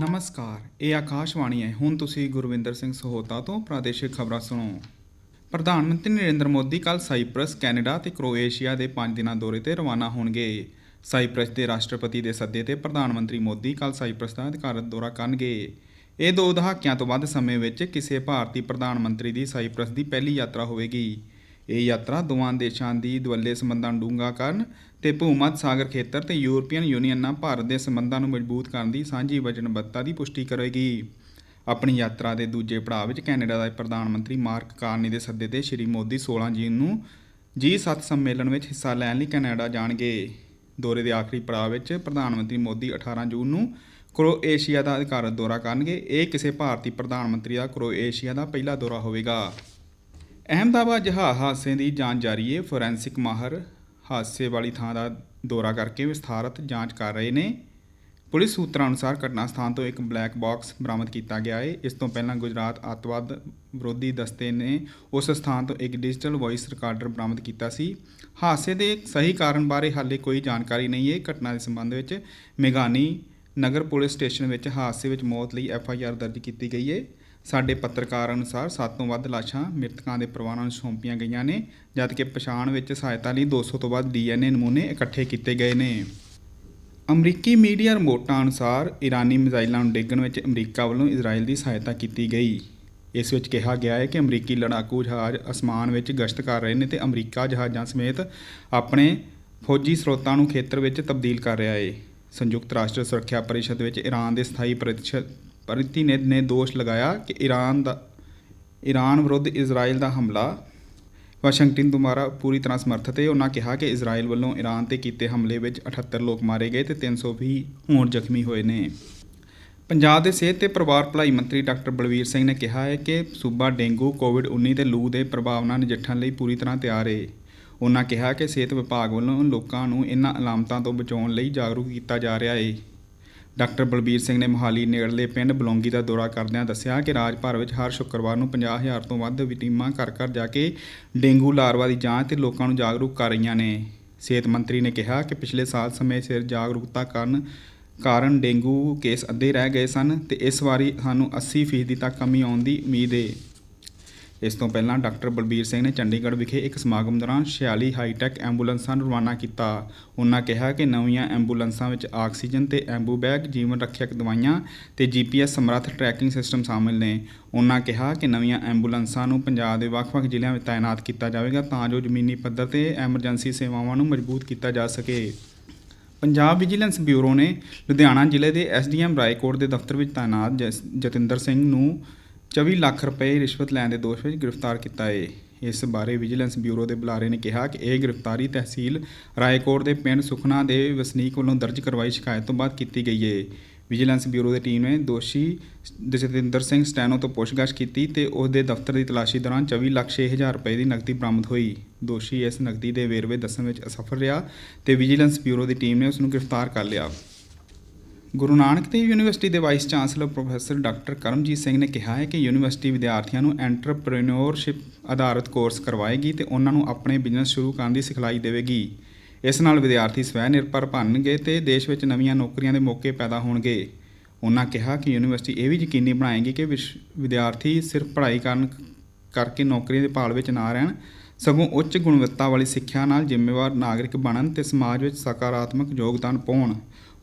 ਨਮਸਕਾਰ, ਇਹ ਆਕਾਸ਼ਵਾਣੀ ਹੈ। ਹੁਣ ਤੁਸੀਂ ਗੁਰਵਿੰਦਰ ਸਿੰਘ ਸਹੋਤਾ ਤੋਂ ਪ੍ਰਾਦੇਸ਼ਿਕ ਖਬਰਾਂ ਸੁਣੋ। ਪ੍ਰਧਾਨ ਮੰਤਰੀ ਨਰਿੰਦਰ ਮੋਦੀ ਕੱਲ ਸਾਈਪ੍ਰਸ, ਕੈਨੇਡਾ ਤੇ ਕਰੋਏਸ਼ੀਆ ਦੇ 5 ਦਿਨਾਂ ਦੌਰੇ ਤੇ ਰਵਾਨਾ ਹੋਣਗੇ। ਸਾਈਪ੍ਰਸ ਦੇ ਰਾਸ਼ਟਰਪਤੀ ਦੇ ਸੱਦੇ ਤੇ ਪ੍ਰਧਾਨ ਮੰਤਰੀ ਮੋਦੀ ਕੱਲ ਸਾਈਪ੍ਰਸ ਦਾ ਅਧਿਕਾਰਤ ਦੌਰਾ ਕਰਨਗੇ। ਇਹ ਦੋ ਦਹਾਕਿਆਂ ਤੋਂ ਵੱਧ ਸਮੇਂ ਵਿੱਚ ਕਿਸੇ ਭਾਰਤੀ ਪ੍ਰਧਾਨ ਮੰਤਰੀ ਦੀ ਸਾਈਪ੍ਰਸ ਦੀ ਪਹਿਲੀ ਯਾਤਰਾ ਹੋਵੇਗੀ। ਇਹ ਯਾਤਰਾ ਦੋਵਾਂ ਦੇਸ਼ਾਂ ਦੀ ਦੁਵੱਲੇ ਸੰਬੰਧਾਂ ਨੂੰ ਡੂੰਘਾ ਕਰਨ ਤੇ ਭੂਮੱਧ ਸਾਗਰ ਖੇਤਰ ਤੇ ਯੂਰਪੀਅਨ ਯੂਨੀਅਨ ਨਾਲ ਭਾਰਤ ਦੇ ਸੰਬੰਧਾਂ ਨੂੰ ਮਜ਼ਬੂਤ ਕਰਨ ਦੀ ਸਾਂਝੀ ਵਚਨਬੱਧਤਾ ਦੀ ਪੁਸ਼ਟੀ ਕਰੇਗੀ। ਆਪਣੀ ਯਾਤਰਾ ਦੇ ਦੂਜੇ ਪੜਾਅ ਵਿੱਚ ਕੈਨੇਡਾ ਦੇ ਪ੍ਰਧਾਨ ਮੰਤਰੀ ਮਾਰਕ ਕਾਰਨੀ ਦੇ ਸੱਦੇ ਤੇ ਸ਼੍ਰੀ ਮੋਦੀ 16 ਜੂਨ ਨੂੰ G7 ਸੰਮੇਲਨ ਵਿੱਚ ਹਿੱਸਾ ਲੈਣ ਲਈ ਕੈਨੇਡਾ ਜਾਣਗੇ। ਦੌਰੇ ਦੇ ਆਖਰੀ ਪੜਾਅ ਵਿੱਚ ਪ੍ਰਧਾਨ ਮੰਤਰੀ ਮੋਦੀ 18 ਜੂਨ ਨੂੰ ਕ੍ਰੋਏਸ਼ੀਆ ਦਾ ਅਧਿਕਾਰਤ ਦੌਰਾ ਕਰਨਗੇ। ਇਹ ਕਿਸੇ ਭਾਰਤੀ ਪ੍ਰਧਾਨ ਮੰਤਰੀ ਦਾ ਕ੍ਰੋਏਸ਼ੀਆ ਦਾ ਪਹਿਲਾ ਦੌਰਾ ਹੋਵੇਗਾ। ਅਹਿਮਦਾਬਾਦ ਜਹਾਜ਼ ਹਾਦਸੇ ਦੀ ਜਾਂਚ ਜਾਰੀ ਹੈ। ਫੋਰੈਂਸਿਕ ਮਾਹਰ ਹਾਦਸੇ ਵਾਲੀ ਥਾਂ ਦਾ ਦੌਰਾ ਕਰਕੇ ਵਿਸਥਾਰਤ ਜਾਂਚ ਕਰ ਰਹੇ ਨੇ। ਪੁਲਿਸ ਸੂਤਰਾਂ ਅਨੁਸਾਰ ਘਟਨਾ ਸਥਾਨ ਤੋਂ ਇੱਕ ਬਲੈਕ ਬਾਕਸ ਬਰਾਮਦ ਕੀਤਾ ਗਿਆ ਹੈ। ਇਸ ਤੋਂ ਪਹਿਲਾਂ ਗੁਜਰਾਤ ਅੱਤਵਾਦ ਵਿਰੋਧੀ ਦਸਤੇ ਨੇ ਉਸ ਸਥਾਨ ਤੋਂ ਇੱਕ ਡਿਜੀਟਲ ਵੌਇਸ ਰਿਕਾਰਡਰ ਬਰਾਮਦ ਕੀਤਾ ਸੀ। ਹਾਦਸੇ ਦੇ ਸਹੀ ਕਾਰਨ ਬਾਰੇ ਹਾਲੇ ਕੋਈ ਜਾਣਕਾਰੀ ਨਹੀਂ ਹੈ। ਘਟਨਾ ਦੇ ਸੰਬੰਧ ਵਿੱਚ ਮੇਘਾਨੀ ਨਗਰ ਪੁਲਿਸ ਸਟੇਸ਼ਨ ਵਿੱਚ ਹਾਦਸੇ ਵਿੱਚ ਮੌਤ ਲਈ ਐਫ ਆਈ ਆਰ ਦਰਜ ਕੀਤੀ ਗਈ ਹੈ। ਸਾਡੇ ਪੱਤਰਕਾਰ ਅਨੁਸਾਰ 7 ਤੋਂ ਵੱਧ ਲਾਸ਼ਾਂ ਮ੍ਰਿਤਕਾਂ ਦੇ ਪਰਿਵਾਰਾਂ ਨੂੰ ਸੌਂਪੀਆਂ ਗਈਆਂ ਨੇ ਜਦਕਿ ਪਛਾਣ ਵਿੱਚ ਸਹਾਇਤਾ ਲਈ 200 ਤੋਂ ਵੱਧ ਡੀਐਨਏ ਨਮੂਨੇ ਇਕੱਠੇ ਕੀਤੇ ਗਏ ਨੇ। ਅਮਰੀਕੀ ਮੀਡੀਆ ਰਿਪੋਰਟਾਂ ਅਨੁਸਾਰ ਈਰਾਨੀ ਮਿਜ਼ਾਈਲਾਂ ਨੂੰ ਡੇਗਣ ਵਿੱਚ ਅਮਰੀਕਾ ਵੱਲੋਂ ਇਜ਼ਰਾਈਲ ਦੀ ਸਹਾਇਤਾ ਕੀਤੀ ਗਈ। ਇਸ ਵਿੱਚ ਕਿਹਾ ਗਿਆ ਹੈ ਕਿ ਅਮਰੀਕੀ ਲੜਾਕੂ ਜਹਾਜ਼ ਅਸਮਾਨ ਵਿੱਚ ਗਸ਼ਤ ਕਰ ਰਹੇ ਨੇ ਤੇ ਅਮਰੀਕਾ ਜਹਾਜ਼ਾਂ ਸਮੇਤ ਆਪਣੇ ਫੌਜੀ ਸਰੋਤਾਂ ਨੂੰ ਖੇਤਰ ਵਿੱਚ ਤਬਦੀਲ ਕਰ ਰਿਹਾ ਹੈ। ਸੰਯੁਕਤ ਰਾਸ਼ਟਰ ਸੁਰੱਖਿਆ ਪਰਿਸ਼ਦ ਵਿੱਚ ਈਰਾਨ ਦੇ ਸਥਾਈ ਪ੍ਰਤੀਸ਼ਤ ਪ੍ਰਤੀਨਿਧ ਨੇ ਦੋਸ਼ ਲਗਾਇਆ ਕਿ ਈਰਾਨ ਦਾ ਈਰਾਨ ਵਿਰੁੱਧ ਇਜ਼ਰਾਈਲ ਦਾ ਹਮਲਾ। ਵਾਸ਼ਿੰਗਟਨ ਦੁਆਰਾ ਪੂਰੀ ਤਰ੍ਹਾਂ ਸਮਰਥਿਤ ਹੈ। ਉਹਨਾਂ ਕਿਹਾ ਕਿ ਇਜ਼ਰਾਈਲ ਵੱਲੋਂ ਈਰਾਨ ਤੇ ਕੀਤੇ ਹਮਲੇ ਵਿੱਚ 78 ਲੋਕ ਮਾਰੇ ਗਏ ਤੇ 320 ਹੋਰ ਜ਼ਖਮੀ ਹੋਏ ਨੇ। ਪੰਜਾਬ ਦੇ ਸਿਹਤ ਤੇ ਪਰਿਵਾਰ ਭਲਾਈ ਮੰਤਰੀ ਡਾਕਟਰ ਬਲਵੀਰ ਸਿੰਘ ਨੇ ਕਿਹਾ ਹੈ ਕਿ ਸੂਬਾ ਡੇਂਗੂ ਕੋਵਿਡ-19 ਤੇ ਲੂ ਦੇ ਪ੍ਰਭਾਵ ਨਾਲ ਨਜਿੱਠਣ ਲਈ ਪੂਰੀ ਤਰ੍ਹਾਂ ਤਿਆਰ ਹੈ। ਉਹਨਾਂ ਕਿਹਾ ਕਿ ਸਿਹਤ ਵਿਭਾਗ ਵੱਲੋਂ ਲੋਕਾਂ ਨੂੰ ਇਹਨਾਂ ਅਲਾਮਤਾਂ ਤੋਂ ਬਚਾਉਣ ਲਈ ਜਾਗਰੂਕ ਕੀਤਾ ਜਾ ਰਿਹਾ ਹੈ। ਡਾਕਟਰ ਬਲਬੀਰ ਸਿੰਘ ਨੇ ਮੋਹਾਲੀ ਨੇੜਲੇ ਪਿੰਡ ਬਲੌਂਗੀ ਦਾ ਦੌਰਾ ਕਰਦਿਆਂ ਦੱਸਿਆ ਕਿ ਰਾਜ ਭਰ ਵਿੱਚ ਹਰ ਸ਼ੁੱਕਰਵਾਰ ਨੂੰ 50000 ਤੋਂ ਵੱਧ ਟੀਮਾਂ ਘਰ ਘਰ ਜਾ ਕੇ ਡੇਂਗੂ ਲਾਰਵਾ ਦੀ ਜਾਂਚ ਤੇ ਲੋਕਾਂ ਨੂੰ ਜਾਗਰੂਕ ਕਰ ਰਹੀਆਂ ਨੇ। ਸਿਹਤ ਮੰਤਰੀ ਨੇ ਕਿਹਾ ਕਿ ਪਿਛਲੇ ਸਾਲ ਸਮੇਂ ਸਿਰ ਜਾਗਰੂਕਤਾ ਕਰਨ ਕਾਰਨ ਡੇਂਗੂ ਕੇਸ ਅੱਧੇ ਰਹਿ ਗਏ ਸਨ ਤੇ ਇਸ ਵਾਰੀ ਸਾਨੂੰ 80% ਤੱਕ ਕਮੀ ਆਉਣ ਦੀ ਉਮੀਦ ਹੈ ਇਸ ਤੋਂ ਪਹਿਲਾਂ ਡਾਕਟਰ ਬਲਬੀਰ ਸਿੰਘ ਨੇ ਚੰਡੀਗੜ੍ਹ ਵਿਖੇ ਇੱਕ ਸਮਾਗਮ ਦੌਰਾਨ 46 ਹਾਈਟੈਕ ਐਂਬੂਲੈਂਸਾਂ ਨੂੰ ਰਵਾਨਾ ਕੀਤਾ। ਉਹਨਾਂ ਕਿਹਾ ਕਿ ਨਵੀਆਂ ਐਂਬੂਲੈਂਸਾਂ ਵਿੱਚ ਆਕਸੀਜਨ ਤੇ ਐਂਬੂਬੈਗ ਜੀਵਨ ਰੱਖਿਅਕ ਦਵਾਈਆਂ ਤੇ ਜੀਪੀਐਸ ਸਮਰੱਥ ਟਰੈਕਿੰਗ ਸਿਸਟਮ ਸ਼ਾਮਿਲ ਨੇ। ਉਹਨਾਂ ਕਿਹਾ ਕਿ ਨਵੀਆਂ ਐਂਬੂਲੈਂਸਾਂ ਨੂੰ ਪੰਜਾਬ ਦੇ ਵੱਖ-ਵੱਖ ਜ਼ਿਲ੍ਹਿਆਂ ਵਿੱਚ ਤਾਇਨਾਤ ਕੀਤਾ ਜਾਵੇਗਾ ਤਾਂ ਜੋ ਜ਼ਮੀਨੀ ਪੱਧਰ ਤੇ ਐਮਰਜੈਂਸੀ ਸੇਵਾਵਾਂ ਨੂੰ ਮਜ਼ਬੂਤ ਕੀਤਾ ਜਾ ਸਕੇ। ਪੰਜਾਬ ਵਿਜੀਲੈਂਸ ਬਿਊਰੋ ਨੇ ਲੁਧਿਆਣਾ ਜ਼ਿਲ੍ਹੇ ਦੇ ਐਸਡੀਐਮ ਰਾਏਕੋਟ ਦੇ ਦਫ਼ਤਰ ਵਿੱਚ ਤਾਇਨਾਤ ਜਤਿੰਦਰ ਸਿੰਘ ਨੂੰ 24 ਲੱਖ ਰੁਪਏ ਰਿਸ਼ਵਤ ਲੈਣ ਦੇ ਦੋਸ਼ ਵਿੱਚ ਗ੍ਰਿਫਤਾਰ ਕੀਤਾ ਏ। ਇਸ ਬਾਰੇ ਵਿਜੀਲੈਂਸ ਬਿਊਰੋ ਦੇ ਬੁਲਾਰੇ ਨੇ ਕਿਹਾ ਕਿ ਇਹ ਗ੍ਰਿਫਤਾਰੀ ਤਹਿਸੀਲ ਰਾਏਕੋਟ ਦੇ ਪਿੰਡ ਸੁਖਨਾ ਦੇ ਵਸਨੀਕ ਵੱਲੋਂ ਦਰਜ ਕਰਵਾਈ ਸ਼ਿਕਾਇਤ ਤੋਂ ਬਾਅਦ ਕੀਤੀ ਗਈ ਏ। ਵਿਜੀਲੈਂਸ ਬਿਊਰੋ ਦੀ ਟੀਮ ਨੇ ਦੋਸ਼ੀ ਜਸਤਿੰਦਰ ਸਿੰਘ ਸਟੈਨੋ ਤੋਂ ਪੁੱਛਗਛ ਕੀਤੀ ਤੇ ਉਸ ਦੇ ਦਫ਼ਤਰ ਦੀ ਤਲਾਸ਼ੀ ਦੌਰਾਨ 24 ਲੱਖ ਛੇ ਹਜ਼ਾਰ ਰੁਪਏ ਦੀ ਨਕਦੀ ਬਰਾਮਦ ਹੋਈ। ਦੋਸ਼ੀ ਇਸ ਨਕਦੀ ਦੇ ਵੇਰਵੇ ਦੱਸਣ ਵਿੱਚ ਅਸਫਲ ਰਿਹਾ ਤੇ ਵਿਜੀਲੈਂਸ ਬਿਊਰੋ ਦੀ ਟੀਮ ਨੇ ਉਸ ਨੂੰ ਗ੍ਰਿਫਤਾਰ ਕਰ ਲਿਆ। ਗੁਰੂ ਨਾਨਕ ਦੇਵ ਯੂਨੀਵਰਸਿਟੀ ਦੇ vice chancellor professor doctor Karamjit Singh ਨੇ ਕਿਹਾ ਹੈ ਕਿ ਯੂਨੀਵਰਸਿਟੀ ਵਿਦਿਆਰਥੀਆਂ ਨੂੰ ਐਂਟਰਪ੍ਰੀਨਿਓਰਸ਼ਿਪ ਆਧਾਰਿਤ ਕੋਰਸ ਕਰਵਾਏਗੀ ਤੇ ਉਹਨਾਂ ਨੂੰ ਆਪਣੇ ਬਿਜ਼ਨਸ ਸ਼ੁਰੂ ਕਰਨ ਦੀ ਸਿਖਲਾਈ ਦੇਵੇਗੀ। ਇਸ ਨਾਲ ਵਿਦਿਆਰਥੀ ਸਵੈ ਨਿਰਭਰ ਬਣਨਗੇ ਤੇ ਦੇਸ਼ ਵਿੱਚ ਨਵੀਆਂ ਨੌਕਰੀਆਂ ਦੇ ਮੌਕੇ ਪੈਦਾ ਹੋਣਗੇ। ਉਹਨਾਂ ਕਿਹਾ ਕਿ ਯੂਨੀਵਰਸਿਟੀ ਇਹ ਵੀ ਯਕੀਨੀ ਬਣਾਏਗੀ ਕਿ ਵਿਸ਼- ਵਿਦਿਆਰਥੀ ਸਿਰਫ ਪੜ੍ਹਾਈ ਕਰਨ ਕਰਕੇ ਨੌਕਰੀਆਂ ਦੇ ਭਾਲ ਵਿੱਚ ਨਾ ਰਹਿਣ ਸਗੋਂ ਉੱਚ ਗੁਣਵੱਤਾ ਵਾਲੀ ਸਿੱਖਿਆ ਨਾਲ ਜ਼ਿੰਮੇਵਾਰ ਨਾਗਰਿਕ ਬਣਨ ਤੇ ਸਮਾਜ ਵਿੱਚ ਸਕਾਰਾਤਮਕ ਯੋਗਦਾਨ ਪਾਉਣ।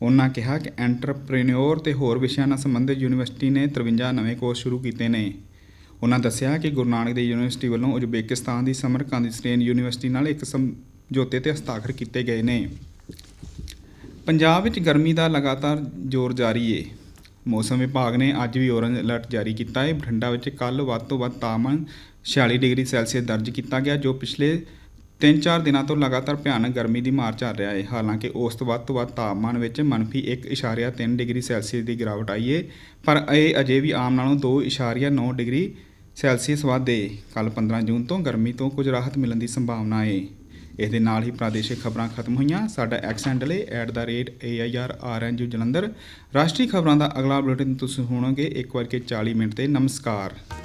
ਉਹਨਾਂ ਕਿਹਾ ਕਿ ਐਂਟਰਪ੍ਰੀਨਿਓਰ ਤੇ ਹੋਰ ਵਿਸ਼ਿਆਂ ਨਾਲ ਸੰਬੰਧਿਤ ਯੂਨੀਵਰਸਿਟੀ ਨੇ 53 ਨਵੇਂ ਕੋਰਸ ਸ਼ੁਰੂ ਕੀਤੇ ਨੇ। ਉਹਨਾਂ ਦੱਸਿਆ ਕਿ ਗੁਰੂ ਨਾਨਕ ਦੇਵ ਯੂਨੀਵਰਸਿਟੀ ਵੱਲੋਂ ਉਜ਼ਬੇਕਿਸਤਾਨ ਦੀ ਸਮਰਕੰਦ ਸਟੇਨ ਯੂਨੀਵਰਸਿਟੀ ਨਾਲ ਇੱਕ ਸਮਝੌਤੇ ਤੇ ਹਸਤਾਖਰ ਕੀਤੇ ਗਏ ਨੇ। ਪੰਜਾਬ ਵਿੱਚ ਗਰਮੀ ਦਾ ਲਗਾਤਾਰ ਜ਼ੋਰ ਜਾਰੀ ਹੈ ਮੌਸਮ ਵਿਭਾਗ ਨੇ ਅੱਜ ਵੀ ਔਰੰਜ ਅਲਰਟ ਜਾਰੀ ਕੀਤਾ ਹੈ। ਬਠਿੰਡਾ ਵਿੱਚ ਕੱਲ ਵੱਧ ਤੋਂ ਵੱਧ ਤਾਪਮਾਨ 46 ਡਿਗਰੀ ਸੈਲਸੀਅਸ ਦਰਜ ਕੀਤਾ ਗਿਆ, ਜੋ ਪਿਛਲੇ 3-4 ਦਿਨਾਂ ਤੋਂ ਲਗਾਤਾਰ ਭਿਆਨਕ ਗਰਮੀ ਦੀ ਮਾਰ ਚੱਲ ਰਿਹਾ ਹੈ। ਹਾਲਾਂਕਿ ਉਸ ਤੋਂ ਵੱਧ ਤੋਂ ਵੱਧ ਤਾਪਮਾਨ ਵਿੱਚ ਮਨਫੀ 1.3 ਡਿਗਰੀ ਸੈਲਸੀਅਸ ਦੀ ਗਿਰਾਵਟ ਆਈ ਹੈ, ਪਰ ਇਹ ਅਜੇ ਵੀ ਆਮ ਨਾਲੋਂ 2.9 ਡਿਗਰੀ ਸੈਲਸੀਅਸ ਵੱਧ ਹੈ। ਕੱਲ 15 ਜੂਨ ਤੋਂ ਗਰਮੀ ਤੋਂ ਕੁਝ ਰਾਹਤ ਮਿਲਣ ਦੀ ਸੰਭਾਵਨਾ ਹੈ। ਇਸ ਦੇ ਨਾਲ ਹੀ ਪ੍ਰਾਦੇਸ਼ਿਕ ਖਬਰਾਂ ਖਤਮ ਹੋਈਆਂ। ਸਾਡਾ ਐਕਸ ਹੈਂਡਲ ਹੈ @airrnju ਜਲੰਧਰ। ਰਾਸ਼ਟਰੀ ਖਬਰਾਂ ਦਾ ਅਗਲਾ ਬੁਲੇਟਿਨ ਤੁਸੀਂ ਸੁਣੋਗੇ 1 ਵਜੇ 40 ਮਿੰਟ ਤੇ। ਨਮਸਕਾਰ।